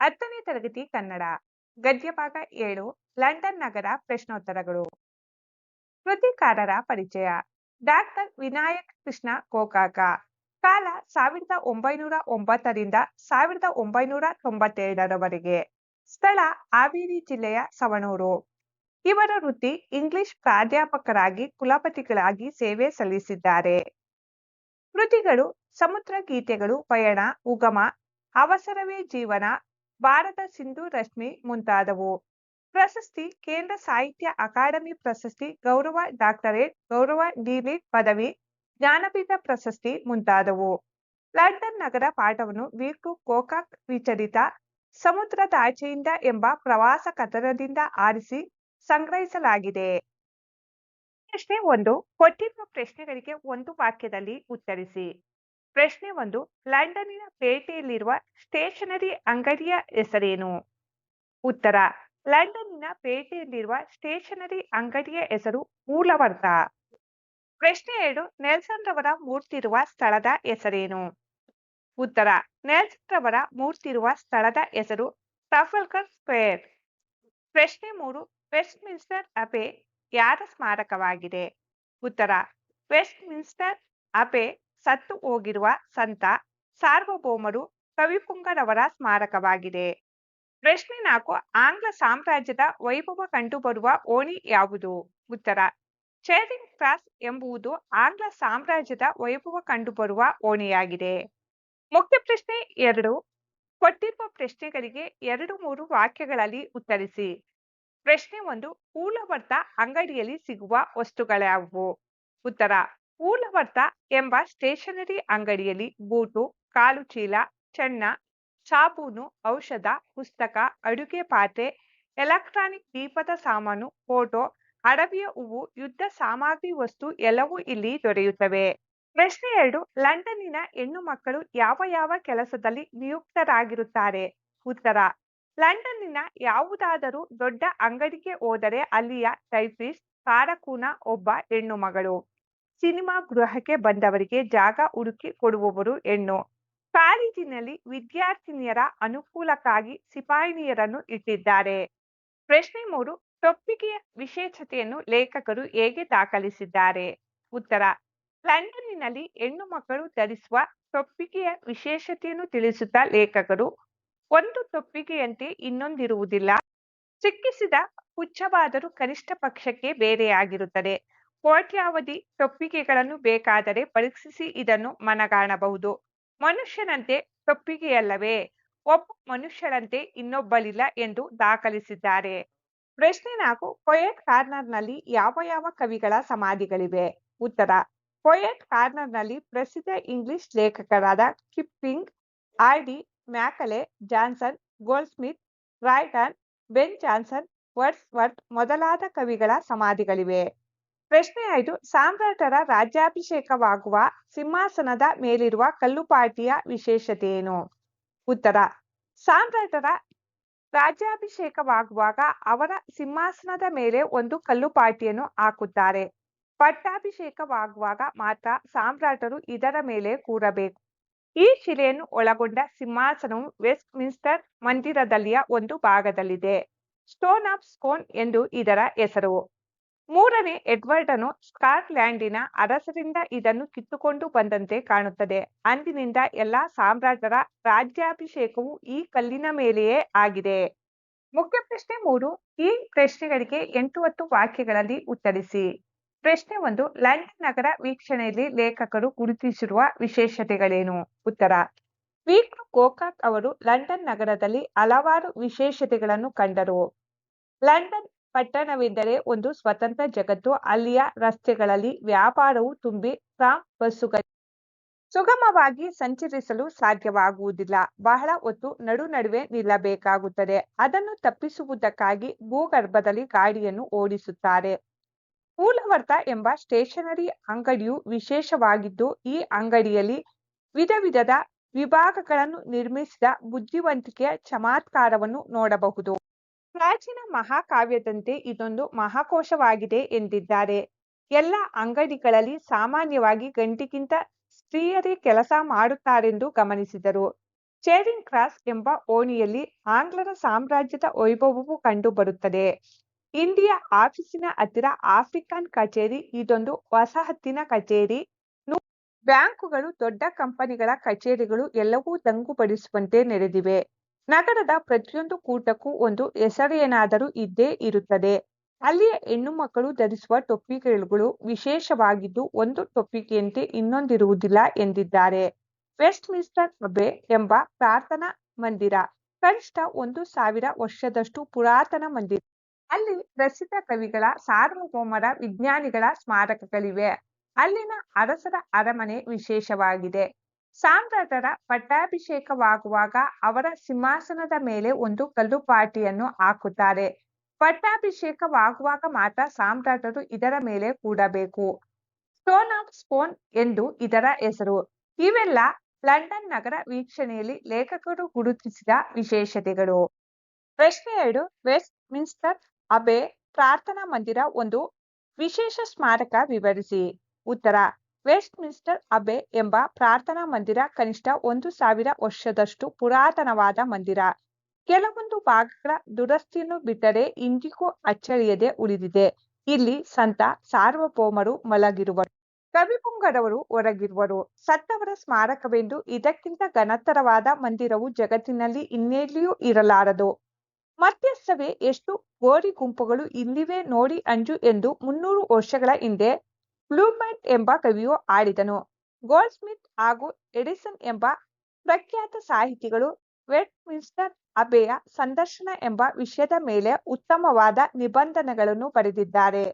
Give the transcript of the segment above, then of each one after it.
ಹತ್ತನೇ ತರಗತಿ ಕನ್ನಡ, ಗದ್ಯಭಾಗ ಏಳು, ಲಂಡನ್ ನಗರ ಪ್ರಶ್ನೋತ್ತರಗಳು. ಕೃತಿಕಾರರ ಪರಿಚಯ, ಡಾಕ್ಟರ್ ವಿನಾಯಕ್ ಕೃಷ್ಣ ಗೋಕಾಕ, ಕಾಲ ಸಾವಿರದ ಒಂಬೈನೂರ ಒಂಬತ್ತರಿಂದ ಸಾವಿರದ ಒಂಬೈನೂರ ತೊಂಬತ್ತೇಳರವರೆಗೆ, ಸ್ಥಳ ಹಾವೇರಿ ಜಿಲ್ಲೆಯ ಸವಣೂರು. ಇವರ ವೃತ್ತಿ ಇಂಗ್ಲಿಷ್ ಪ್ರಾಧ್ಯಾಪಕರಾಗಿ ಕುಲಪತಿಗಳಾಗಿ ಸೇವೆ ಸಲ್ಲಿಸಿದ್ದಾರೆ. ಕೃತಿಗಳು ಸಮುದ್ರ ಗೀತೆಗಳು, ಪಯಣ, ಉಗಮ, ಅವಸರವೇ ಜೀವನ ಭಾರತ ಸಿಂಧು ರಶ್ಮಿ ಮುಂತಾದವು. ಪ್ರಶಸ್ತಿ ಕೇಂದ್ರ ಸಾಹಿತ್ಯ ಅಕಾಡೆಮಿ ಪ್ರಶಸ್ತಿ ಗೌರವ ಡಾಕ್ಟರೇಟ್ ಗೌರವ ಡಿಲಿಟ್ ಪದವಿ ಜ್ಞಾನಪೀಠ ಪ್ರಶಸ್ತಿ ಮುಂತಾದವು. ಲಂಡನ್ ನಗರ ಪಾಠವನ್ನು ವೀಕು ಗೋಕಾಕ್ ವಿಚಲಿತ ಸಮುದ್ರದಾಚೆಯಿಂದ ಎಂಬ ಪ್ರವಾಸ ಕಥನದಿಂದ ಆರಿಸಿ ಸಂಗ್ರಹಿಸಲಾಗಿದೆ. ಪ್ರಶ್ನೆ ಒಂದು, ಕೊಟ್ಟಿರುವ ಪ್ರಶ್ನೆಗಳಿಗೆ ಒಂದು ವಾಕ್ಯದಲ್ಲಿ ಉತ್ತರಿಸಿ. ಪ್ರಶ್ನೆ ಒಂದು, ಲಂಡನ್ನಿನ ಪೇಟೆಯಲ್ಲಿರುವ ಸ್ಟೇಷನರಿ ಅಂಗಡಿಯ ಹೆಸರೇನು? ಉತ್ತರ, ಲಂಡನ್ನಿನ ಪೇಟೆಯಲ್ಲಿರುವ ಸ್ಟೇಷನರಿ ಅಂಗಡಿಯ ಹೆಸರು ಮೂಲವರ್ಧ ಪ್ರಶ್ನೆ ಎರಡು, ನೆಲ್ಸನ್ ರವರ ಮೂರ್ತಿರುವ ಸ್ಥಳದ ಹೆಸರೇನು? ಉತ್ತರ, ನೆಲ್ಸನ್ ರವರ ಮೂರ್ತಿರುವ ಸ್ಥಳದ ಹೆಸರು ಟ್ರಫಲ್ಕರ್ ಸ್ಕ್ವೇರ್. ಪ್ರಶ್ನೆ ಮೂರು ವೆಸ್ಟ್ ಮಿನ್ಸ್ಟರ್ ಅಬೆ ಯಾರ ಸ್ಮಾರಕವಾಗಿದೆ? ಉತ್ತರ ವೆಸ್ಟ್ ಮಿನ್ಸ್ಟರ್ ಅಪೆ ಸತ್ತು ಹೋಗಿರುವ ಸಂತ ಸಾರ್ವಭೌಮರು ಕವಿಪುಂಗರವರ ಸ್ಮಾರಕವಾಗಿದೆ. ಪ್ರಶ್ನೆ ನಾಲ್ಕು, ಆಂಗ್ಲ ಸಾಮ್ರಾಜ್ಯದ ವೈಭವ ಕಂಡುಬರುವ ಓಣಿ ಯಾವುದು? ಉತ್ತರ ಚೇರಿಂಗ್ ಕ್ರಾಸ್ ಎಂಬುದು ಆಂಗ್ಲ ಸಾಮ್ರಾಜ್ಯದ ವೈಭವ ಕಂಡುಬರುವ ಓಣಿಯಾಗಿದೆ. ಮುಖ್ಯ ಪ್ರಶ್ನೆ ಎರಡು, ಕೊಟ್ಟಿರುವ ಪ್ರಶ್ನೆಗಳಿಗೆ ಎರಡು ಮೂರು ವಾಕ್ಯಗಳಲ್ಲಿ ಉತ್ತರಿಸಿ. ಪ್ರಶ್ನೆ ಒಂದು ಕೂಲವರ್ತ ಅಂಗಡಿಯಲ್ಲಿ ಸಿಗುವ ವಸ್ತುಗಳ್ಯಾವುವು ಉತ್ತರ ಪೂಲವರ್ತ ಎಂಬ ಸ್ಟೇಷನರಿ ಅಂಗಡಿಯಲ್ಲಿ ಬೂಟು, ಕಾಲು ಚೀಲ, ಚೆನ್ನ, ಸಾಬೂನು, ಔಷಧ, ಪುಸ್ತಕ, ಅಡುಗೆ ಪಾತ್ರೆ, ಎಲೆಕ್ಟ್ರಾನಿಕ್ ದೀಪದ ಸಾಮಾನು, ಫೋಟೋ, ಅಡವಿಯ ಹೂವು, ಯುದ್ಧ ಸಾಮಗ್ರಿ ವಸ್ತು ಎಲ್ಲವೂ ಇಲ್ಲಿ ದೊರೆಯುತ್ತವೆ. ಪ್ರಶ್ನೆ ಎರಡು, ಲಂಡನ್ನಿನ ಹೆಣ್ಣು ಮಕ್ಕಳು ಯಾವ ಯಾವ ಕೆಲಸದಲ್ಲಿ ನಿಯುಕ್ತರಾಗಿರುತ್ತಾರೆ? ಉತ್ತರ, ಲಂಡನ್ನಿನ ಯಾವುದಾದರೂ ದೊಡ್ಡ ಅಂಗಡಿಗೆ ಹೋದರೆ ಅಲ್ಲಿಯ ಟೈಪಿಸ್ಟ್ ಕಾರಕೂನ ಒಬ್ಬ ಹೆಣ್ಣು ಮಗಳು. ಸಿನಿಮಾ ಗೃಹಕ್ಕೆ ಬಂದವರಿಗೆ ಜಾಗ ಹುಡುಕಿ ಕೊಡುವವರು ಹೆಣ್ಣು. ಕಾಲೇಜಿನಲ್ಲಿ ವಿದ್ಯಾರ್ಥಿನಿಯರ ಅನುಕೂಲಕ್ಕಾಗಿ ಸಿಪಾಯಿನಿಯರನ್ನು ಇಟ್ಟಿದ್ದಾರೆ. ಪ್ರಶ್ನೆ ಮೂರು ಟೊಪ್ಪಿಗೆಯ ವಿಶೇಷತೆಯನ್ನು ಲೇಖಕರು ಹೇಗೆ ದಾಖಲಿಸಿದ್ದಾರೆ? ಉತ್ತರ, ಲಂಡನ್ನಿನಲ್ಲಿ ಹೆಣ್ಣು ಮಕ್ಕಳು ಧರಿಸುವ ಟೊಪ್ಪಿಗೆಯ ವಿಶೇಷತೆಯನ್ನು ತಿಳಿಸುತ್ತಾ ಲೇಖಕರು, ಒಂದು ತೊಪ್ಪಿಗೆಯಂತೆ ಇನ್ನೊಂದಿರುವುದಿಲ್ಲ. ಸಿಕ್ಕಿಸಿದ ಪುಚ್ಛವಾದರೂ ಕನಿಷ್ಠ ಪಕ್ಷಕ್ಕೆ ಬೇರೆಯಾಗಿರುತ್ತದೆ. ಕೋಟ್ಯಾವಧಿ ಟೊಪ್ಪಿಗೆಗಳನ್ನು ಬೇಕಾದರೆ ಪರೀಕ್ಷಿಸಿ ಇದನ್ನು ಮನಗಾಣಬಹುದು. ಮನುಷ್ಯನಂತೆ ಟೊಪ್ಪಿಗೆಯಲ್ಲವೇ ಒಬ್ಬ ಮನುಷ್ಯರಂತೆ ಇನ್ನೊಬ್ಬಲಿಲ್ಲ ಎಂದು ದಾಖಲಿಸಿದ್ದಾರೆ. ಪ್ರಶ್ನೆ ನಾಲ್ಕು, ಪೊಯೆಟ್ ಕಾರ್ನರ್ನಲ್ಲಿ ಯಾವ ಯಾವ ಕವಿಗಳ ಸಮಾಧಿಗಳಿವೆ? ಉತ್ತರ, ಪೊಯೆಟ್ ಕಾರ್ನರ್ನಲ್ಲಿ ಪ್ರಸಿದ್ಧ English ಲೇಖಕರಾದ Kipling R D Macaulay, Johnson, Goldsmith ರಾಯ್ಟನ್ Ben Jonson Wordsworth ಮೊದಲಾದ ಕವಿಗಳ ಸಮಾಧಿಗಳಿವೆ. ಪ್ರಶ್ನೆ ಐದು ಸಾಮ್ರಾಟರ ರಾಜ್ಯಾಭಿಷೇಕವಾಗುವ ಸಿಂಹಾಸನದ ಮೇಲಿರುವ ಕಲ್ಲುಪಾಟಿಯ ವಿಶೇಷತೆಯೇನು? ಉತ್ತರ. ಸಾಮ್ರಾಟರ ರಾಜ್ಯಾಭಿಷೇಕವಾಗುವಾಗ ಅವರ ಸಿಂಹಾಸನದ ಮೇಲೆ ಒಂದು ಕಲ್ಲುಪಾಟಿಯನ್ನು ಹಾಕುತ್ತಾರೆ. ಪಟ್ಟಾಭಿಷೇಕವಾಗುವಾಗ ಮಾತ್ರ ಸಾಮ್ರಾಟರು ಇದರ ಮೇಲೆ ಕೂರಬೇಕು. ಈ ಶಿಲೆಯನ್ನು ಒಳಗೊಂಡ ಸಿಂಹಾಸನವು ವೆಸ್ಟ್ ಮಿನ್ಸ್ಟರ್ ಮಂದಿರದಲ್ಲಿಯ ಒಂದು ಭಾಗದಲ್ಲಿದೆ. ಸ್ಟೋನ್ ಆಫ್ ಸ್ಕೋನ್ ಎಂದು ಇದರ ಹೆಸರು. ಮೂರನೇ ಎಡ್ವರ್ಡನು ಸ್ಕಾಟ್ಲ್ಯಾಂಡಿನ ಅರಸರಿಂದ ಇದನ್ನು ಕಿತ್ತುಕೊಂಡು ಬಂದಂತೆ ಕಾಣುತ್ತದೆ. ಅಂದಿನಿಂದ ಎಲ್ಲಾ ಸಾಮ್ರಾಟರ ರಾಜ್ಯಾಭಿಷೇಕವು ಈ ಕಲ್ಲಿನ ಮೇಲೆಯೇ ಆಗಿದೆ. ಮುಖ್ಯ ಪ್ರಶ್ನೆ ಮೂರು, ಈ ಪ್ರಶ್ನೆಗಳಿಗೆ ಎಂಟು ಹತ್ತು ವಾಕ್ಯಗಳಲ್ಲಿ ಉತ್ತರಿಸಿ. ಪ್ರಶ್ನೆ ಒಂದು, ಲಂಡನ್ ನಗರ ವೀಕ್ಷಣೆಯಲ್ಲಿ ಲೇಖಕರು ಗುರುತಿಸಿರುವ ವಿಶೇಷತೆಗಳೇನು? ಉತ್ತರ ವೀಕ್ರು ಗೋಕಾಕ್ ಅವರು ಲಂಡನ್ ನಗರದಲ್ಲಿ ಹಲವಾರು ವಿಶೇಷತೆಗಳನ್ನು ಕಂಡರು. ಲಂಡನ್ ಪಟ್ಟಣವೆಂದರೆ ಒಂದು ಸ್ವತಂತ್ರ ಜಗತ್ತು. ಅಲ್ಲಿಯ ರಸ್ತೆಗಳಲ್ಲಿ ವ್ಯಾಪಾರವು ತುಂಬಿ ಟ್ರಾಮ್ ಬಸ್ಸುಗಳು ಸುಗಮವಾಗಿ ಸಂಚರಿಸಲು ಸಾಧ್ಯವಾಗುವುದಿಲ್ಲ. ಬಹಳ ಹೊತ್ತು ನಡು ನಡುವೆ ನಿಲ್ಲಬೇಕಾಗುತ್ತದೆ. ಅದನ್ನು ತಪ್ಪಿಸುವುದಕ್ಕಾಗಿ ಭೂಗರ್ಭದಲ್ಲಿ ಗಾಡಿಯನ್ನು ಓಡಿಸುತ್ತಾರೆ. ಮೂಲವರ್ತ ಎಂಬ ಸ್ಟೇಷನರಿ ಅಂಗಡಿಯು ವಿಶೇಷವಾಗಿದ್ದು, ಈ ಅಂಗಡಿಯಲ್ಲಿ ವಿಧ ವಿಧದ ವಿಭಾಗಗಳನ್ನು ನಿರ್ಮಿಸಿದ ಬುದ್ಧಿವಂತಿಕೆಯ ಚಮತ್ಕಾರವನ್ನು ನೋಡಬಹುದು. ಪ್ರಾಚೀನ ಮಹಾಕಾವ್ಯದಂತೆ ಇದೊಂದು ಮಹಾಕೋಶವಾಗಿದೆ ಎಂದಿದ್ದಾರೆ ಎಲ್ಲ ಅಂಗಡಿಗಳಲ್ಲಿ ಸಾಮಾನ್ಯವಾಗಿ ಗಂಟಿಗಿಂತ ಸ್ತ್ರೀಯರೇ ಕೆಲಸ ಮಾಡುತ್ತಾರೆಂದು ಗಮನಿಸಿದರು ಚೇರಿಂಗ್ ಕ್ರಾಸ್ ಎಂಬ ಓಣಿಯಲ್ಲಿ ಆಂಗ್ಲರ ಸಾಮ್ರಾಜ್ಯದ ವೈಭವವು ಕಂಡುಬರುತ್ತದೆ. ಇಂಡಿಯಾ ಆಫೀಸಿನ ಹತ್ತಿರ ಆಫ್ರಿಕನ್ ಕಚೇರಿ ಇದೊಂದು ವಸಾಹತಿನ ಕಚೇರಿ. ಬ್ಯಾಂಕುಗಳು, ದೊಡ್ಡ ಕಂಪನಿಗಳ ಕಚೇರಿಗಳು ಎಲ್ಲವೂ ದಂಗುಬಡಿಸುವಂತೆ ನೆರೆದಿವೆ. ನಗರದ ಪ್ರತಿಯೊಂದು ಕೂಟಕ್ಕೂ ಒಂದು ಹೆಸರೇನಾದರೂ ಇದ್ದೇ ಇರುತ್ತದೆ. ಅಲ್ಲಿಯ ಹೆಣ್ಣು ಮಕ್ಕಳು ಧರಿಸುವ ಟೊಪ್ಪಿಗೆಗಳು ವಿಶೇಷವಾಗಿದ್ದು ಒಂದು ಟೊಪ್ಪಿಗೆಯಂತೆ ಇನ್ನೊಂದಿರುವುದಿಲ್ಲ ಎಂದಿದ್ದಾರೆ. ವೆಸ್ಟ್ ಮಿನ್ಸ್ಟರ್ ಅಬೆ ಎಂಬ ಪ್ರಾರ್ಥನಾ ಮಂದಿರ ಕನಿಷ್ಠ ಒಂದು ಸಾವಿರ ವರ್ಷದಷ್ಟು ಪುರಾತನ ಮಂದಿರ. ಅಲ್ಲಿ ಪ್ರಸಿದ್ಧ ಕವಿಗಳ, ಸಾರ್ವಭೌಮರ, ವಿಜ್ಞಾನಿಗಳ ಸ್ಮಾರಕಗಳಿವೆ. ಅಲ್ಲಿನ ಅರಸರ ಅರಮನೆ ವಿಶೇಷವಾಗಿದೆ. ಸಾಮ್ರಾಟರ ಪಟ್ಟಾಭಿಷೇಕವಾಗುವಾಗ ಅವರ ಸಿಂಹಾಸನದ ಮೇಲೆ ಒಂದು ಕಲ್ಲುಪಾಟಿಯನ್ನು ಹಾಕುತ್ತಾರೆ. ಪಟ್ಟಾಭಿಷೇಕವಾಗುವಾಗ ಮಾತ್ರ ಸಾಮ್ರಾಟರು ಇದರ ಮೇಲೆ ಕೂಡಬೇಕು. ಸ್ಟೋನ್ ಆಫ್ ಸ್ಪೋನ್ ಎಂದು ಇದರ ಹೆಸರು. ಇವೆಲ್ಲ ಲಂಡನ್ ನಗರ ವೀಕ್ಷಣೆಯಲ್ಲಿ ಲೇಖಕರು ಗುರುತಿಸಿದ ವಿಶೇಷತೆಗಳು. ಪ್ರಶ್ನೆ ಎರಡು ವೆಸ್ಟ್ ಮಿನ್ಸ್ಟರ್ ಅಬೆ ಪ್ರಾರ್ಥನಾ ಮಂದಿರ ಒಂದು ವಿಶೇಷ ಸ್ಮಾರಕ ವಿವರಿಸಿ. ಉತ್ತರ ವೆಸ್ಟ್ ಮಿನಿಸ್ಟರ್ ಅಬೆ ಎಂಬ ಪ್ರಾರ್ಥನಾ ಮಂದಿರ ಕನಿಷ್ಠ ಒಂದು ಸಾವಿರ ವರ್ಷದಷ್ಟು ಪುರಾತನವಾದ ಮಂದಿರ. ಕೆಲವೊಂದು ಭಾಗಗಳ ದುರಸ್ತಿಯನ್ನು ಬಿಟ್ಟರೆ ಇಂದಿಗೂ ಅಚ್ಚಳಿಯದೆ ಉಳಿದಿದೆ. ಇಲ್ಲಿ ಸಂತ ಸಾರ್ವಭೌಮರು ಮಲಗಿರುವರು. ಕವಿಪುಂಗಡವರು ಹೊರಗಿರುವರು. ಸತ್ತವರ ಸ್ಮಾರಕವೆಂದು ಇದಕ್ಕಿಂತ ಘನತರವಾದ ಮಂದಿರವು ಜಗತ್ತಿನಲ್ಲಿ ಇನ್ನೆಲ್ಲಿಯೂ ಇರಲಾರದು. ಮಧ್ಯಸ್ಥವೇ ಎಷ್ಟು ಗೋರಿಗುಂಪುಗಳು ಇಲ್ಲಿವೆ ನೋಡಿ ಅಂಜು ಎಂದು ಮುನ್ನೂರು ವರ್ಷಗಳ ಹಿಂದೆ ಬ್ಲೂಮ್ಯಾಂಟ್ ಎಂಬ ಕವಿಯು ಆಡಿದನು ಗೋಲ್ಡ್ ಸ್ಮಿತ್ ಹಾಗೂ ಎಡಿಸನ್ ಎಂಬ ಪ್ರಖ್ಯಾತ ಸಾಹಿತಿಗಳು ವೆಸ್ಟ್ಮಿನ್ಸ್ಟರ್ ಅಬೆಯ ಸಂದರ್ಶನ ಎಂಬ ವಿಷಯದ ಮೇಲೆ ಉತ್ತಮವಾದ ನಿಬಂಧನೆಗಳನ್ನು ಬರೆದಿದ್ದಾರೆ.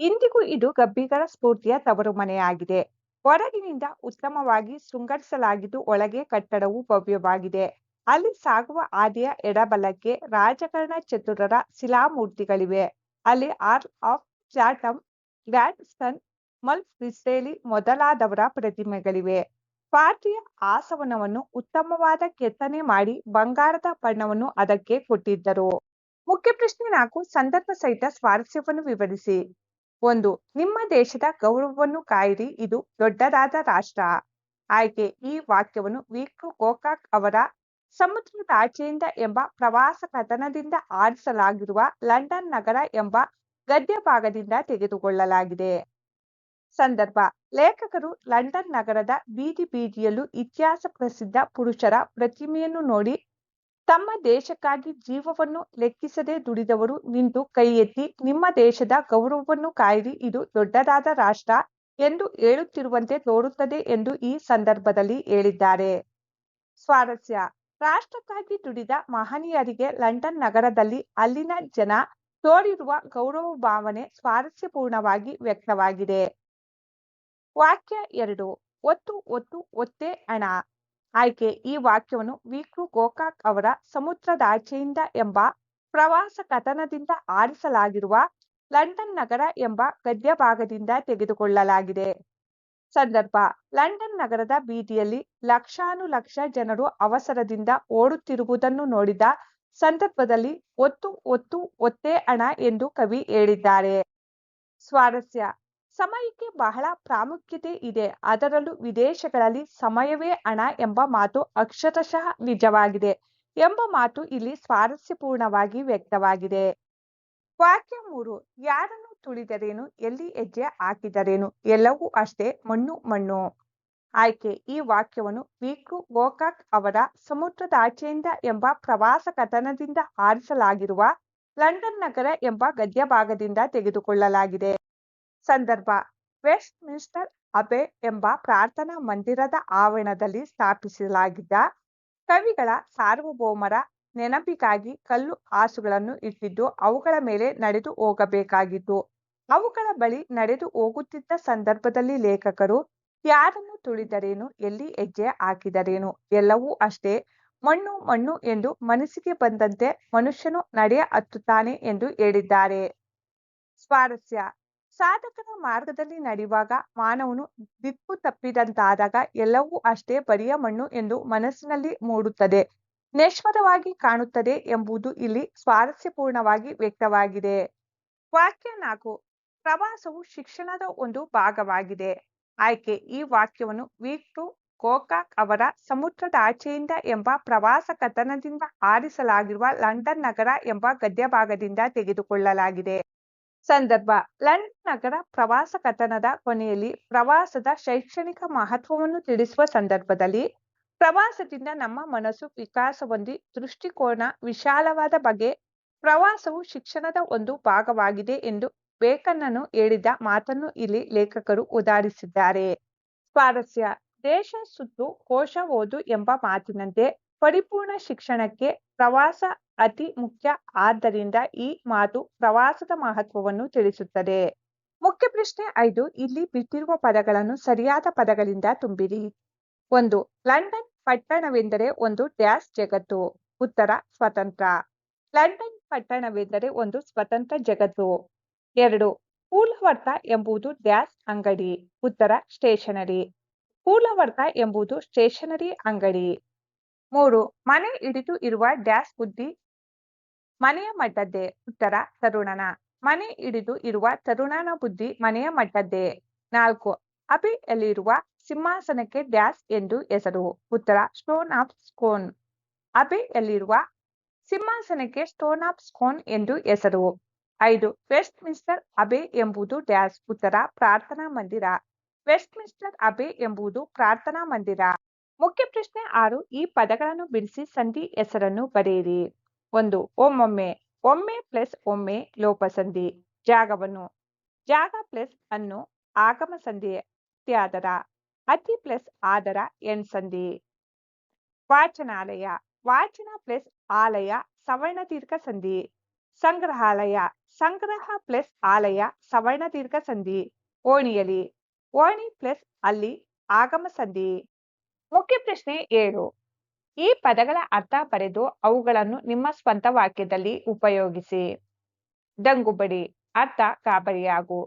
ಇಂದಿಗೂ ಇದು ಗಬ್ಬಿಗಳ ಸ್ಫೂರ್ತಿಯ ತವರು ಮನೆಯಾಗಿದೆ ಹೊರಗಿನಿಂದ ಉತ್ತಮವಾಗಿ ಶೃಂಗರಿಸಲಾಗಿದ್ದು ಒಳಗೆ ಕಟ್ಟಡವು ಭವ್ಯವಾಗಿದೆ. ಅಲ್ಲಿ ಸಾಗುವ ಆದಿಯ ಎಡಬಲಕ್ಕೆ ರಾಜಕಾರಣ ಚತುರರ ಶಿಲಾಮೂರ್ತಿಗಳಿವೆ. ಅಲ್ಲಿ ಆರ್ಲ್ ಆಫ್ ಚಾಥಮ್, ಗ್ಲಾಡ್ಸ್ಟನ್, ಮಲ್ಮ್ ಡಿಸ್ರೇಲಿ ಮೊದಲಾದವರ ಪ್ರತಿಮೆಗಳಿವೆ. ಪಾರ್ಟಿಯ ಆಸವನವನ್ನು ಉತ್ತಮವಾದ ಕೆತ್ತನೆ ಮಾಡಿ ಬಂಗಾರದ ಬಣ್ಣವನ್ನು ಅದಕ್ಕೆ ಕೊಟ್ಟಿದ್ದರು. ಮುಖ್ಯ ಪ್ರಶ್ನೆ ನಾಲ್ಕು, ಸಂದರ್ಭ ಸಹಿತ ಸ್ವಾರಸ್ಯವನ್ನು ವಿವರಿಸಿ. ಒಂದು, ನಿಮ್ಮ ದೇಶದ ಗೌರವವನ್ನು ಕಾಯಿರಿ, ಇದು ದೊಡ್ಡದಾದ ರಾಷ್ಟ್ರ. ಆಯ್ಕೆ, ಈ ವಾಕ್ಯವನ್ನು ವಿಕ್ರು ಗೋಕಾಕ್ ಅವರ ಸಮುದ್ರದಾಚೆಯಿಂದ ಎಂಬ ಪ್ರವಾಸ ಕಥನದಿಂದ ಆರಿಸಲಾಗಿರುವ ಲಂಡನ್ ನಗರ ಎಂಬ ಗದ್ಯ ಭಾಗದಿಂದ ತೆಗೆದುಕೊಳ್ಳಲಾಗಿದೆ. ಸಂದರ್ಭ ಲೇಖಕರು ಲಂಡನ್ ನಗರದ ಬೀದಿ ಬೀದಿಯಲ್ಲೂ ಇತಿಹಾಸ ಪ್ರಸಿದ್ಧ ಪುರುಷರ ಪ್ರತಿಮೆಯನ್ನು ನೋಡಿ ತಮ್ಮ ದೇಶಕ್ಕಾಗಿ ಜೀವವನ್ನು ಲೆಕ್ಕಿಸದೆ ದುಡಿದವರು ನಿಂತು ಕೈ ಎತ್ತಿ ನಿಮ್ಮ ದೇಶದ ಗೌರವವನ್ನು ಕಾಯಿರಿ, ಇದು ದೊಡ್ಡದಾದ ರಾಷ್ಟ್ರ ಎಂದು ಹೇಳುತ್ತಿರುವಂತೆ ತೋರುತ್ತದೆ ಎಂದು ಈ ಸಂದರ್ಭದಲ್ಲಿ ಹೇಳಿದ್ದಾರೆ. ಸ್ವಾರಸ್ಯ ರಾಷ್ಟ್ರಕ್ಕಾಗಿ ದುಡಿದ ಮಹನೀಯರಿಗೆ ಲಂಡನ್ ನಗರದಲ್ಲಿ ಅಲ್ಲಿನ ಜನ ತೋರಿರುವ ಗೌರವ ಭಾವನೆ ಸ್ವಾರಸ್ಯಪೂರ್ಣವಾಗಿ ವ್ಯಕ್ತವಾಗಿದೆ. ವಾಕ್ಯ ಎರಡು, ಒತ್ತು ಒತ್ತು, ಒತ್ತೆ ಹಣ ಆಯ್ಕೆ, ಈ ವಾಕ್ಯವನ್ನು ವಿಕ್ರು ಗೋಕಾಕ್ ಅವರ ಸಮುದ್ರದಾಚೆಯಿಂದ ಎಂಬ ಪ್ರವಾಸ ಕಥನದಿಂದ ಆರಿಸಲಾಗಿರುವ ಲಂಡನ್ ನಗರ ಎಂಬ ಗದ್ಯ ಭಾಗದಿಂದ ತೆಗೆದುಕೊಳ್ಳಲಾಗಿದೆ. ಸಂದರ್ಭ, ಲಂಡನ್ ನಗರದ ಬೀದಿಯಲ್ಲಿ ಲಕ್ಷಾನುಲಕ್ಷ ಜನರು ಅವಸರದಿಂದ ಓಡುತ್ತಿರುವುದನ್ನು ನೋಡಿದ ಸಂದರ್ಭದಲ್ಲಿ ಒತ್ತು ಒತ್ತು, ಒತ್ತೆ ಹಣ ಎಂದು ಕವಿ ಹೇಳಿದ್ದಾರೆ. ಸ್ವಾರಸ್ಯ ಸಮಯಕ್ಕೆ ಬಹಳ ಪ್ರಾಮುಖ್ಯತೆ ಇದೆ ಅದರಲ್ಲೂ ವಿದೇಶಗಳಲ್ಲಿ ಸಮಯವೇ ಹಣ ಎಂಬ ಮಾತು ಅಕ್ಷರಶಃ ನಿಜವಾಗಿದೆ ಎಂಬ ಮಾತು ಇಲ್ಲಿ ಸ್ವಾರಸ್ಯಪೂರ್ಣವಾಗಿ ವ್ಯಕ್ತವಾಗಿದೆ. ವಾಕ್ಯ ಮೂರು, ಯಾರನ್ನು ತುಳಿದರೇನು, ಎಲ್ಲಿ ಹೆಜ್ಜೆ ಹಾಕಿದರೇನು, ಎಲ್ಲವೂ ಅಷ್ಟೇ ಮಣ್ಣು ಮಣ್ಣು ಆಯ್ಕೆ, ಈ ವಾಕ್ಯವನ್ನು ವಿಕು ಗೋಕಾಕ್ ಅವರ ಸಮುದ್ರದಾಚೆಯಿಂದ ಎಂಬ ಪ್ರವಾಸ ಕಥನದಿಂದ ಆರಿಸಲಾಗಿರುವ ಲಂಡನ್ ನಗರ ಎಂಬ ಗದ್ಯ ಭಾಗದಿಂದ ತೆಗೆದುಕೊಳ್ಳಲಾಗಿದೆ. ಸಂದರ್ಭ ವೆಸ್ಟ್ ಮಿನಿಸ್ಟರ್ ಅಬೆ ಎಂಬ ಪ್ರಾರ್ಥನಾ ಮಂದಿರದ ಆವರಣದಲ್ಲಿ ಸ್ಥಾಪಿಸಲಾಗಿದ್ದ ಕವಿಗಳ, ಸಾರ್ವಭೌಮರ ನೆನಪಿಗಾಗಿ ಕಲ್ಲು ಹಾಸುಗಳನ್ನು ಇಟ್ಟಿದ್ದು ಅವುಗಳ ಮೇಲೆ ನಡೆದು ಹೋಗಬೇಕಾಗಿತ್ತು. ಅವುಗಳ ಬಳಿ ನಡೆದು ಹೋಗುತ್ತಿದ್ದ ಸಂದರ್ಭದಲ್ಲಿ ಲೇಖಕರು ಯಾರನ್ನು ತುಳಿದರೇನು ಎಲ್ಲಿ ಹೆಜ್ಜೆ ಹಾಕಿದರೇನು ಎಲ್ಲವೂ ಅಷ್ಟೇ ಮಣ್ಣು ಮಣ್ಣು ಎಂದು ಮನಸ್ಸಿಗೆ ಬಂದಂತೆ ಮನುಷ್ಯನು ನಡೆಯ ಹತ್ತುತ್ತಾನೆ ಎಂದು ಹೇಳಿದ್ದಾರೆ. ಸ್ವಾರಸ್ಯ ಸಾಧಕನ ಮಾರ್ಗದಲ್ಲಿ ನಡೆಯುವಾಗ ಮಾನವನು ದಿಕ್ಕು ತಪ್ಪಿದಂತಾದಾಗ ಎಲ್ಲವೂ ಅಷ್ಟೇ ಬರಿಯ ಮಣ್ಣು ಎಂದು ಮನಸ್ಸಿನಲ್ಲಿ ಮೂಡುತ್ತದೆ ನಶ್ವರವಾಗಿ ಕಾಣುತ್ತದೆ ಎಂಬುದು ಇಲ್ಲಿ ಸ್ವಾರಸ್ಯಪೂರ್ಣವಾಗಿ ವ್ಯಕ್ತವಾಗಿದೆ. ವಾಕ್ಯ ನಾಲ್ಕು, ಪ್ರವಾಸವು ಶಿಕ್ಷಣದ ಒಂದು ಭಾಗವಾಗಿದೆ. ಆಯ್ಕೆ, ಈ ವಾಕ್ಯವನ್ನು ವಿಕ್ಟರ್ ಗೋಕಾಕ್ ಅವರ ಸಮುದ್ರದ ಆಚೆಯಿಂದ ಎಂಬ ಪ್ರವಾಸ ಕಥನದಿಂದ ಆರಿಸಲಾಗಿರುವ ಲಂಡನ್ ನಗರ ಎಂಬ ಗದ್ಯಭಾಗದಿಂದ ತೆಗೆದುಕೊಳ್ಳಲಾಗಿದೆ. ಸಂದರ್ಭ ಲಂಡನ್ ನಗರ ಪ್ರವಾಸ ಕಥನದ ಕೊನೆಯಲ್ಲಿ ಪ್ರವಾಸದ ಶೈಕ್ಷಣಿಕ ಮಹತ್ವವನ್ನು ತಿಳಿಸುವ ಸಂದರ್ಭದಲ್ಲಿ ಪ್ರವಾಸದಿಂದ ನಮ್ಮ ಮನಸ್ಸು ವಿಕಾಸ ಹೊಂದಿ ದೃಷ್ಟಿಕೋನ ವಿಶಾಲವಾದ ಬಗೆ ಪ್ರವಾಸವು ಶಿಕ್ಷಣದ ಒಂದು ಭಾಗವಾಗಿದೆ ಎಂದು ಬೇಕನ್ನನು ಹೇಳಿದ ಮಾತನ್ನು ಇಲ್ಲಿ ಲೇಖಕರು ಉದಾಹರಿಸಿದ್ದಾರೆ. ಸ್ವಾರಸ್ಯ ದೇಶ ಸುತ್ತು, ಕೋಶ ಓದು ಎಂಬ ಮಾತಿನಂತೆ ಪರಿಪೂರ್ಣ ಶಿಕ್ಷಣಕ್ಕೆ ಪ್ರವಾಸ ಅತಿ ಮುಖ್ಯ ಆದ್ದರಿಂದ ಈ ಮಾತು ಪ್ರವಾಸದ ಮಹತ್ವವನ್ನು ತಿಳಿಸುತ್ತದೆ. ಮುಖ್ಯ ಪ್ರಶ್ನೆ ಐದು, ಇಲ್ಲಿ ಬಿಟ್ಟಿರುವ ಪದಗಳನ್ನು ಸರಿಯಾದ ಪದಗಳಿಂದ ತುಂಬಿರಿ. ಒಂದು, ಲಂಡನ್ ಪಟ್ಟಣವೆಂದರೆ ಒಂದು ಡ್ಯಾಶ್ ಜಗತ್ತು. ಉತ್ತರ, ಸ್ವತಂತ್ರ. ಲಂಡನ್ ಪಟ್ಟಣವೆಂದರೆ ಒಂದು ಸ್ವತಂತ್ರ ಜಗತ್ತು. ಎರಡು, ಕೂಲವರ್ತ ಎಂಬುದು ಡ್ಯಾಶ್ ಅಂಗಡಿ. ಉತ್ತರ, ಸ್ಟೇಷನರಿ. ಕೂಲವರ್ತ ಎಂಬುದು ಸ್ಟೇಷನರಿ ಅಂಗಡಿ. ಮೂರು, ಮನೆ ಹಿಡಿದು ಇರುವ ಡ್ಯಾಶ್ ಬುದ್ಧಿ ಮನೆಯ ಮಟ್ಟದ್ದೇ. ಉತ್ತರ ತರುಣನ. ಮನೆ ಹಿಡಿದು ಇರುವ ತರುಣನ ಬುದ್ಧಿ ಮನೆಯ ಮಟ್ಟದ್ದೇ. ನಾಲ್ಕು ಅಲ್ಲಿರುವ ಸಿಂಹಾಸನಕ್ಕೆ ಡ್ಯಾಶ್ ಎಂದು ಹೆಸರು. ಉತ್ತರ, ಸ್ಟೋನ್ ಆಫ್ ಸ್ಕೋನ್. ಅಬೆಯಲ್ಲಿರುವ ಸಿಂಹಾಸನಕ್ಕೆ ಸ್ಟೋನ್ ಆಫ್ ಸ್ಕೋನ್ ಎಂದು ಹೆಸರು. ಐದು ವೆಸ್ಟ್ ಮಿನ್ಸ್ಟರ್ ಅಬೆ ಎಂಬುದು ಡ್ಯಾಶ್. ಉತ್ತರ, ಪ್ರಾರ್ಥನಾ ಮಂದಿರ. ವೆಸ್ಟ್ ಮಿನ್ಸ್ಟರ್ ಅಬೆ ಎಂಬುದು ಪ್ರಾರ್ಥನಾ ಮಂದಿರ. ಮುಖ್ಯ ಪ್ರಶ್ನೆ ಆರು, ಈ ಪದಗಳನ್ನು ಬಿಡಿಸಿ ಸಂಧಿ ಹೆಸರನ್ನು ಬರೆಯಿರಿ. ಒಂದು, ಒಮ್ಮೊಮ್ಮೆ, ಒಮ್ಮೆ ಪ್ಲಸ್ ಒಮ್ಮೆ ಲೋಪಸಂಧಿ. ಜಾಗವನ್ನು, ಜಾಗ ಪ್ಲಸ್ ಅನ್ನು ಆಗಮ ಸಂಧಿ ಅತ್ಯಾದರ. ಅತಿ ಪ್ಲಸ್ ಆದರ ಎಣ್ಸಂಧಿ. ವಾಚನಾಲಯ, ವಾಚನ ಪ್ಲಸ್ ಆಲಯ ಸವರ್ಣದೀರ್ಘ ಸಂಧಿ. ಸಂಗ್ರಹಾಲಯ, ಸಂಗ್ರಹ ಪ್ಲಸ್ ಆಲಯ ಸವರ್ಣದೀರ್ಘ ಸಂಧಿ. ಓಣಿಯಲಿ ಓಣಿ ಪ್ಲಸ್ ಅಲ್ಲಿ ಆಗಮ ಸಂಧಿ. ಮುಖ್ಯ ಪ್ರಶ್ನೆ ಏಳು ಈ ಪದಗಳ ಅರ್ಥ ಬರೆದು ಅವುಗಳನ್ನು ನಿಮ್ಮ ಸ್ವಂತ ವಾಕ್ಯದಲ್ಲಿ ಉಪಯೋಗಿಸಿ. ದಂಗುಬಡಿ ಅರ್ಥ ಗಾಬರಿಯಾಗು.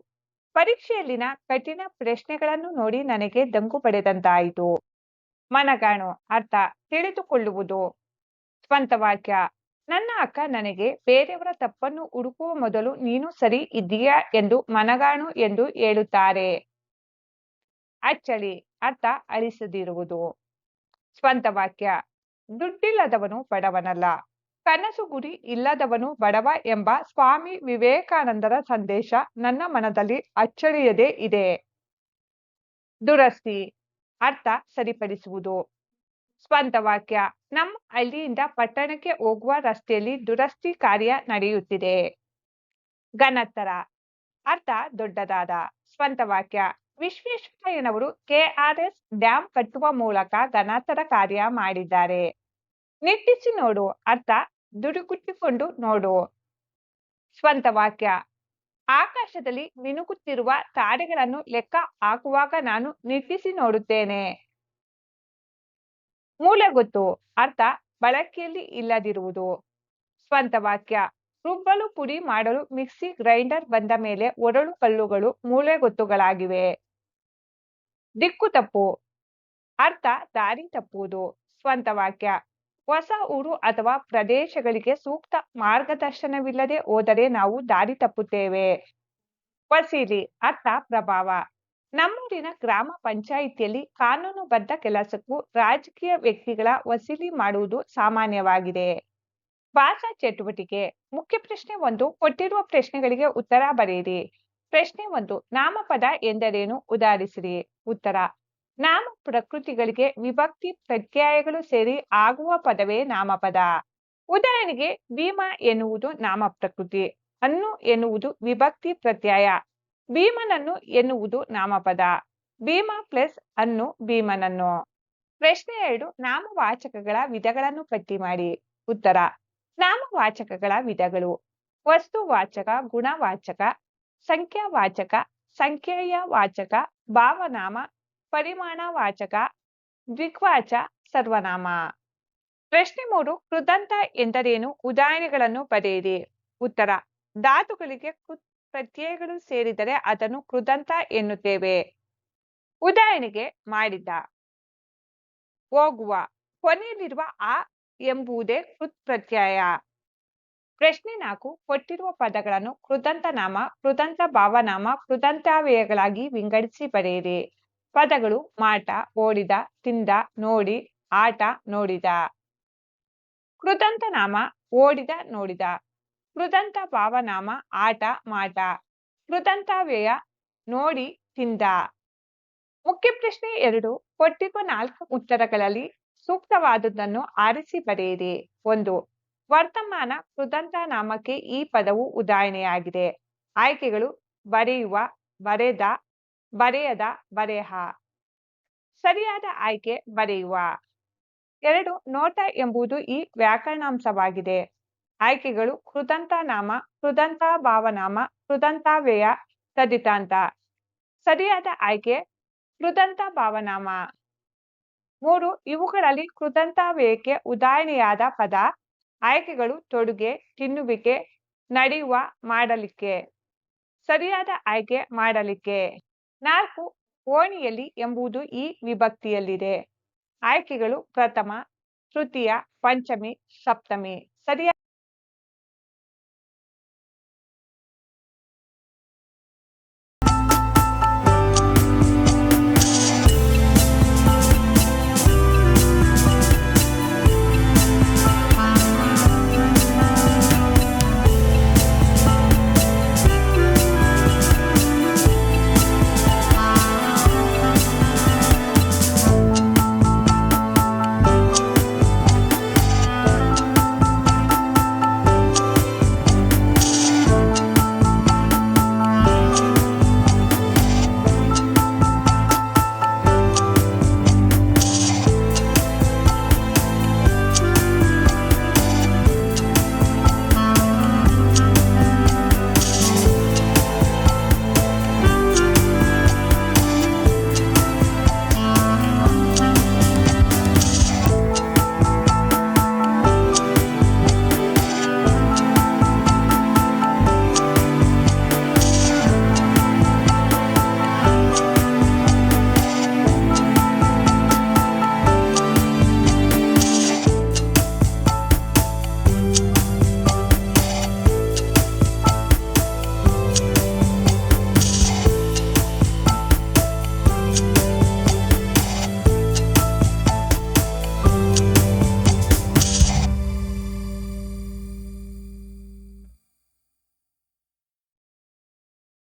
ಪರೀಕ್ಷೆಯಲ್ಲಿನ ಕಠಿಣ ಪ್ರಶ್ನೆಗಳನ್ನು ನೋಡಿ ನನಗೆ ದಂಗು ಪಡೆದಂತಾಯಿತು ಮನಗಾಣು, ಅರ್ಥ ತಿಳಿದುಕೊಳ್ಳುವುದು. ಸ್ವಂತ ವಾಕ್ಯ, ನನ್ನ ಅಕ್ಕ ನನಗೆ ಬೇರೆಯವರ ತಪ್ಪನ್ನು ಹುಡುಕುವ ಮೊದಲು ನೀನು ಸರಿ ಇದ್ದೀಯಾ ಎಂದು ಮನಗಾಣು ಎಂದು ಹೇಳುತ್ತಾರೆ. ಅಚ್ಚಳಿ ಅರ್ಥ ಅಳಿಸದಿರುವುದು. ಸ್ವಂತ ವಾಕ್ಯ, ದುಡ್ಡಿಲ್ಲದವನು ಬಡವನಲ್ಲ. ಕನಸು ಗುರಿ ಇಲ್ಲದವನು ಬಡವ ಎಂಬ ಸ್ವಾಮಿ ವಿವೇಕಾನಂದರ ಸಂದೇಶ ನನ್ನ ಮನದಲ್ಲಿ ಅಚ್ಚಳಿಯದೇ ಇದೆ. ದುರಸ್ತಿ, ಅರ್ಥ ಸರಿಪಡಿಸುವುದು. ಸ್ವಂತ ವಾಕ್ಯ, ನಮ್ಮ ಹಳ್ಳಿಯಿಂದ ಪಟ್ಟಣಕ್ಕೆ ಹೋಗುವ ರಸ್ತೆಯಲ್ಲಿ ದುರಸ್ತಿ ಕಾರ್ಯ ನಡೆಯುತ್ತಿದೆ. ಘನತ್ತರ, ಅರ್ಥ ದೊಡ್ಡದಾದ. ಸ್ವಂತ ವಾಕ್ಯ ವಿಶ್ವೇಶ್ವರಯ್ಯನವರು ಕೆಆರ್ಎಸ್ ಡ್ಯಾಂ ಕಟ್ಟುವ ಮೂಲಕ ಘನತರ ಕಾರ್ಯ ಮಾಡಿದ್ದಾರೆ. ನಿಟ್ಟಿಸಿ ನೋಡು, ಅರ್ಥ ದುಡುಕುಟ್ಟಿಕೊಂಡು ನೋಡು. ಸ್ವಂತ ವಾಕ್ಯ ಆಕಾಶದಲ್ಲಿ ಮಿನುಗುತ್ತಿರುವ ತಾರೆಗಳನ್ನು ಲೆಕ್ಕ ಹಾಕುವಾಗ ನಾನು ನಿಟ್ಟಿಸಿ ನೋಡುತ್ತೇನೆ. ಮೂಲ ಗೊತ್ತು, ಅರ್ಥ ಬಳಕೆಯಲ್ಲಿ ಇಲ್ಲದಿರುವುದು. ಸ್ವಂತ ವಾಕ್ಯ ರುಬ್ಬಲು ಪುಡಿ ಮಾಡಲು ಮಿಕ್ಸಿ ಗ್ರೈಂಡರ್ ಬಂದ ಮೇಲೆ ಒರಳು ಕಲ್ಲುಗಳು ಮೂಲೆಗೊತ್ತುಗಳಾಗಿವೆ. ದಿಕ್ಕು ತಪ್ಪು, ಅರ್ಥ ದಾರಿ ತಪ್ಪುವುದು. ಸ್ವಂತ ವಾಕ್ಯ, ಹೊಸ ಊರು ಅಥವಾ ಪ್ರದೇಶಗಳಿಗೆ ಸೂಕ್ತ ಮಾರ್ಗದರ್ಶನವಿಲ್ಲದೆ ಹೋದರೆ ನಾವು ದಾರಿ ತಪ್ಪುತ್ತೇವೆ. ವಸೀಲಿ, ಅರ್ಥ, ಪ್ರಭಾವ. ನಮ್ಮೂರಿನ ಗ್ರಾಮ ಪಂಚಾಯಿತಿಯಲ್ಲಿ ಕಾನೂನುಬದ್ಧ ಕೆಲಸಕ್ಕೂ ರಾಜಕೀಯ ವ್ಯಕ್ತಿಗಳ ವಸೀಲಿ ಮಾಡುವುದು ಸಾಮಾನ್ಯವಾಗಿದೆ. ಭಾಷಾ ಚಟುವಟಿಕೆ, ಮುಖ್ಯ ಪ್ರಶ್ನೆ ಒಂದು, ಕೊಟ್ಟಿರುವ ಪ್ರಶ್ನೆಗಳಿಗೆ ಉತ್ತರ ಬರೆಯಿರಿ. ಪ್ರಶ್ನೆ ಒಂದು, ನಾಮಪದ ಎಂದರೇನು ಉದಾಹರಿಸಿರಿ. ಉತ್ತರ, ನಾಮ ಪ್ರಕೃತಿಗಳಿಗೆ ವಿಭಕ್ತಿ ಪ್ರತ್ಯಯಗಳು ಸೇರಿ ಆಗುವ ಪದವೇ ನಾಮಪದ. ಉದಾಹರಣೆಗೆ, ಭೀಮ ಎನ್ನುವುದು ನಾಮ ಪ್ರಕೃತಿ. ಅನ್ನು ಎನ್ನುವುದು ವಿಭಕ್ತಿ ಪ್ರತ್ಯಯ. ಭೀಮನನ್ನು ಎನ್ನುವುದು ನಾಮಪದ. ಭೀಮ ಪ್ಲಸ್ ಅನ್ನು ಭೀಮನನ್ನು. ಪ್ರಶ್ನೆ ಎರಡು, ನಾಮವಾಚಕಗಳ ವಿಧಗಳನ್ನು ಪಟ್ಟಿ ಮಾಡಿ. ಉತ್ತರ, ನಾಮವಾಚಕಗಳ ವಿಧಗಳು, ವಸ್ತುವಾಚಕ, ಗುಣವಾಚಕ ಸಂಖ್ಯಾವಾಚಕ, ಸಂಖ್ಯೇಯವಾಚಕ, ಭಾವನಾಮ, ಪರಿಮಾಣವಾಚಕ, ದ್ವಿಗ್ವಾಚ, ಸರ್ವನಾಮ. ಪ್ರಶ್ನೆ ಮೂರು, ಕೃದಂತ ಎಂದರೇನು ಉದಾಹರಣೆಗಳನ್ನು ಬರೆಯಿರಿ. ಉತ್ತರ, ಧಾತುಗಳಿಗೆ ಕೃತ್ ಪ್ರತ್ಯಯಗಳು ಸೇರಿದರೆ ಅದನ್ನು ಕೃದಂತ ಎನ್ನುತ್ತೇವೆ. ಉದಾಹರಣೆಗೆ ಮಾಡಿದ. ಹೋಗುವ, ಕೊನೆಯಲ್ಲಿರುವ ಆ ಎಂಬುದೇ ಕೃತ್ ಪ್ರತ್ಯಯ. ಪ್ರಶ್ನೆ ನಾಲ್ಕು, ಕೊಟ್ಟಿರುವ ಪದಗಳನ್ನು ಕೃದಂತ ನಾಮ, ಕೃದಂತ ಭಾವನಾಮ ಕೃದಂತಾವ್ಯಯಗಳಾಗಿ ವಿಂಗಡಿಸಿ ಬರೆಯಿರಿ. ಪದಗಳು ಮಾಟ, ಓಡಿದ, ತಿಂದ, ನೋಡಿ, ಆಟ, ನೋಡಿದ. ಕೃದಂತ ನಾಮ, ಓಡಿದ, ನೋಡಿದ. ಕೃದಂತ ಭಾವನಾಮ, ಆಟ, ಮಾಟ. ಕೃದಂತ ವ್ಯಯ ನೋಡಿ, ತಿಂದ. ಮುಖ್ಯ ಪ್ರಶ್ನೆ ಎರಡು, ಕೊಟ್ಟಿರುವ ನಾಲ್ಕು ಉತ್ತರಗಳಲ್ಲಿ ಸೂಕ್ತವಾದುದನ್ನು ಆರಿಸಿ ಬರೆಯಿರಿ. ಒಂದು ವರ್ತಮಾನ ಕೃದಂತ ನಾಮಕ್ಕೆ ಈ ಪದವು ಉದಾಹರಣೆಯಾಗಿದೆ. ಆಯ್ಕೆಗಳು ಬರೆಯುವ, ಬರೆದ, ಬರೆಯದ, ಬರೆಹ. ಸರಿಯಾದ ಆಯ್ಕೆ ಬರೆಯುವ. ಎರಡು, ನೋಟ ಎಂಬುದು ಈ ವ್ಯಾಕರಣಾಂಶವಾಗಿದೆ. ಆಯ್ಕೆಗಳು ಕೃದಂತ ನಾಮ ಕೃದಂತ ಭಾವನಾಮ ಕೃದಂತ ವ್ಯಯ ತದಿತಾಂತ ಸರಿಯಾದ ಆಯ್ಕೆ ಕೃದಂತ ಭಾವನಾಮ ಮೂರು, ಇವುಗಳಲ್ಲಿ ಕೃತಂತ ವ್ಯಯಕ್ಕೆ ಉದಾಹರಣೆಯಾದ ಪದ ಆಯ್ಕೆಗಳು ತೊಡುಗೆ, ತಿನ್ನುವಿಕೆ, ನಡೆಯುವ ಮಾಡಲಿಕ್ಕೆ. ಸರಿಯಾದ ಆಯ್ಕೆ ಮಾಡಲಿಕ್ಕೆ. ನಾಲ್ಕು ಓಣಿಯಲ್ಲಿ ಎಂಬುದು ಈ ವಿಭಕ್ತಿಯಲ್ಲಿದೆ. ಆಯ್ಕೆಗಳು ಪ್ರಥಮ, ತೃತೀಯ, ಪಂಚಮಿ, ಸಪ್ತಮಿ. ಸರಿಯಾದ